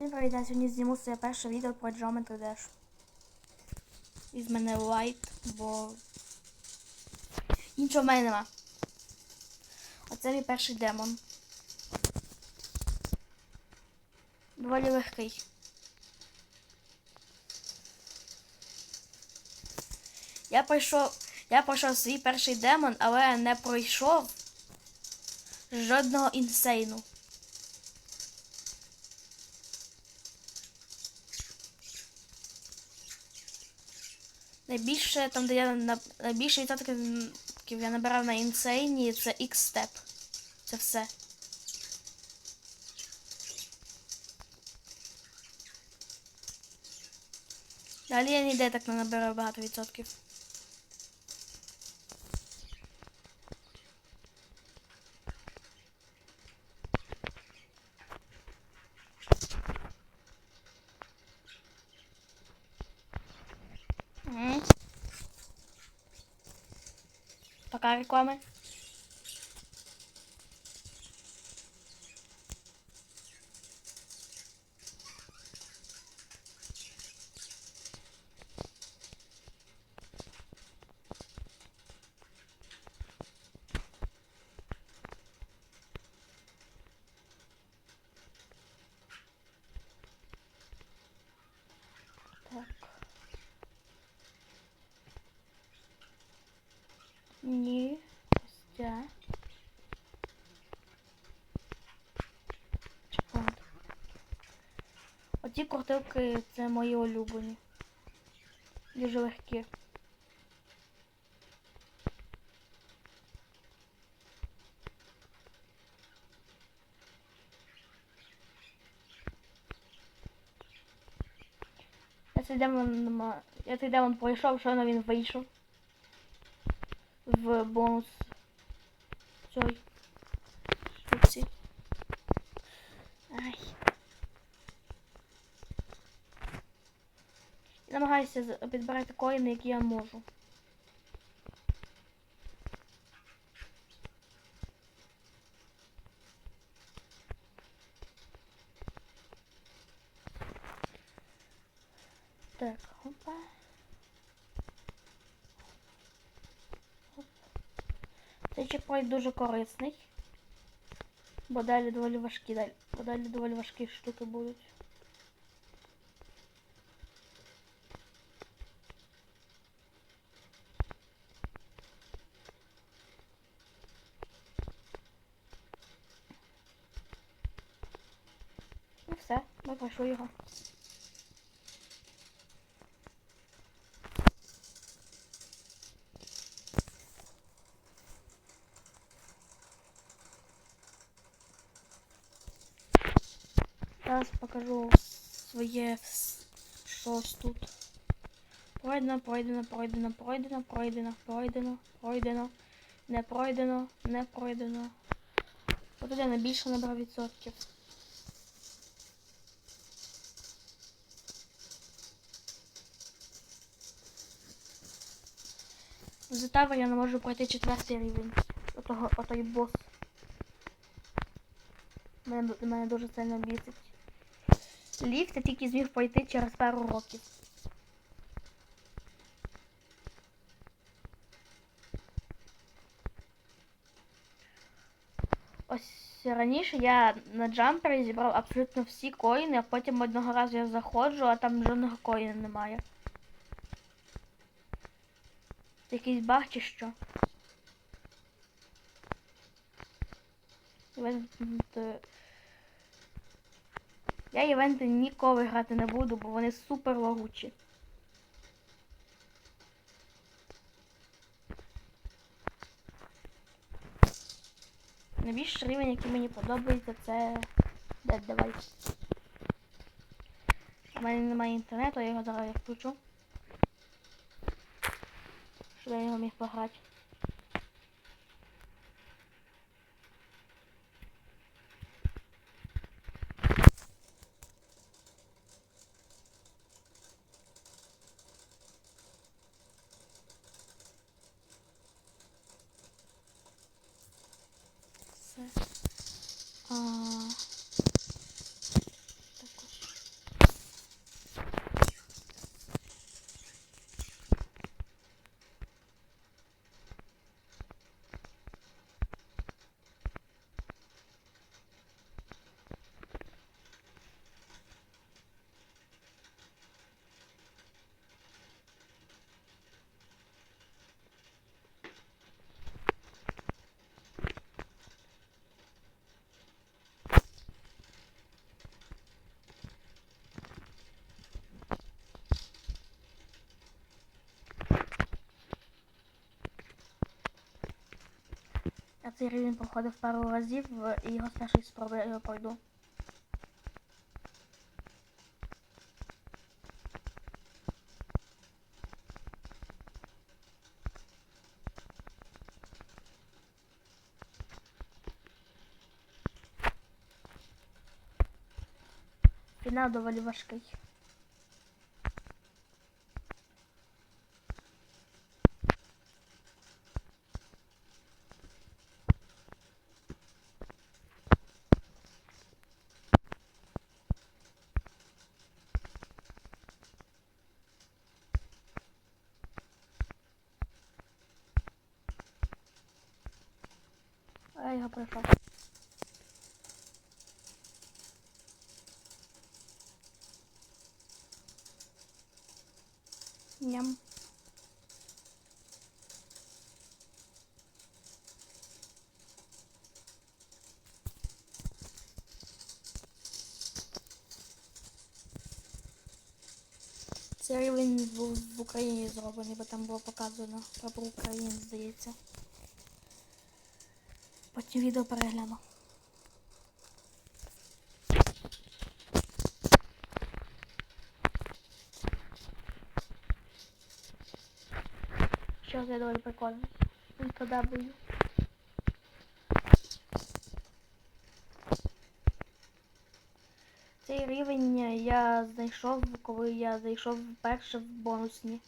Всім привіт, я сьогодні зніму своє перше відео про Geometry Dash. Із мене лайт, бо нічого в мене нема. Оце мій перший демон. Доволі легкий. Я пройшов. Я пройшов свій перший демон, але не пройшов жодного інсейну. Найбільше там, де я на найбільше відсотків я набирав на інсейні, це X-Step. Це все. Далі я ніде так не набираю багато відсотків. Bare går man. Ні. Ця. Чекайте. Оці кортилки це мої улюблені. Дуже легкі. Я цей демон, я цей демон пройшов, що він вийшов в бонус цій штуці. Ай. Намагаюся підбирати коїни, які я можу. Так, опа. Цей чекпоінт дуже корисний. Бо далі доволі важкі, далі, бо далі доволі важкі штуки будуть. І все, ми пройшли його. Зараз покажу своє щось тут. Пройдено, пройдено, пройдено, пройдено, пройдено, пройдено, пройдено, не пройдено, не пройдено. От я найбільше набрав відсотків. За тавер я не можу пройти четвертий рівень. Отого, отой бос. Мене, мене дуже сильно бісить. Ліфт я тільки зміг пройти через пару років. Ось раніше я на джампері зібрав абсолютно всі коїни, а потім одного разу я заходжу, а там жодного коїна немає. Якийсь баг чи що? Я івенти ніколи грати не буду, бо вони супер лагучі. Найбільший рівень, який мені подобається, це Dead Device. У мене немає інтернету, я його зараз включу. Щоб я його міг пограти. Все. Цей рівень проходив пару разів е, і його з першої спроби я пройду. Фінал доволі важкий. Його пройшов. Ням. Цей рівень був в Україні зроблений, бо там було показано про Україну, здається. Потім відео перегляну. Що це доволі прикольно. Ультра Цей рівень я знайшов, коли я зайшов вперше в бонусні.